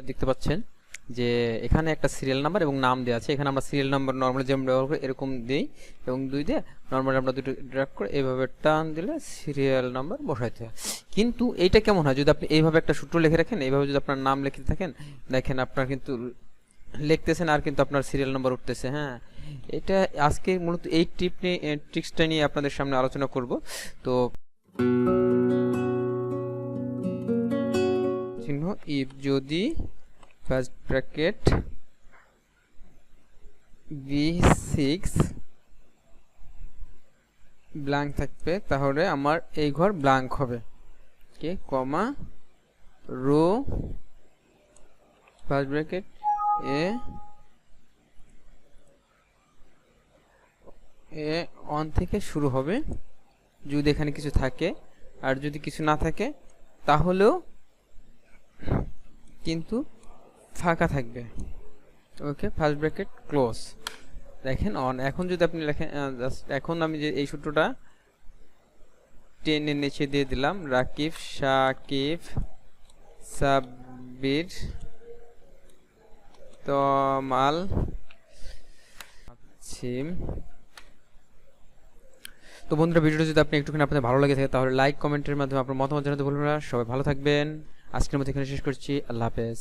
আপনারা দেখতে পাচ্ছেন যে এখানে একটা সিরিয়াল নাম্বার এবং নাম দেওয়া আছে। এখানে আমরা সিরিয়াল নাম্বার নর্মালি যেমন ব্যবহার করি, এরকম দিই এবং দুই দিয়ে নর্মালি আমরা দুটো ড্রাগ করে এইভাবে টান দিলে সিরিয়াল নাম্বার বসাইতে হয়। কিন্তু এইটা কেমন হয়? যদি আপনি এইভাবে একটা সূত্র লিখে রাখেন, এইভাবে যদি আপনার নাম লিখতে থাকেন, দেখেন আপনার কিন্তু লিখতেছেন আর কিন্তু আপনার সিরিয়াল নাম্বার উঠতেছে হ্যাঁ। এটা আজকে মূলত এই টিপ নিয়ে ট্রিক্সটা নিয়ে আপনাদের সামনে আলোচনা করব। তো চিহ্ন ইফ যদি ফার্স্ট ব্র্যাকেট বি সিক্স থাকবে, তাহলে আমার এই ঘর ব্ল্যাঙ্ক হবে। K comma row first bracket A A on থেকে শুরু হবে। যদি এখানে কিছু থাকে, আর যদি কিছু না থাকে, তাহলেও কিন্তু ফাঁকা থাকবে। ওকে ফার্স্ট ব্র্যাকেট ক্লোজ দেখেন অন এখন যদি আপনি লেখেন just এখন আমি যে এই সূত্রটা টেনে নিচে দিয়ে দিলাম, রাকিব শাকিব সাব্বির, তমাল সিম তো বন্ধুরা, ভিডিওটা যদি আপনি একটুখানি আপনাদের ভালো লাগে থাকে, তাহলে লাইক কমেন্টের মাধ্যমে আপনার মতামত জানাতে ভুলবেন না। সবাই ভালো থাকবেন। আজকের মতো এখানে শেষ করছি। আল্লাহ হাফেজ।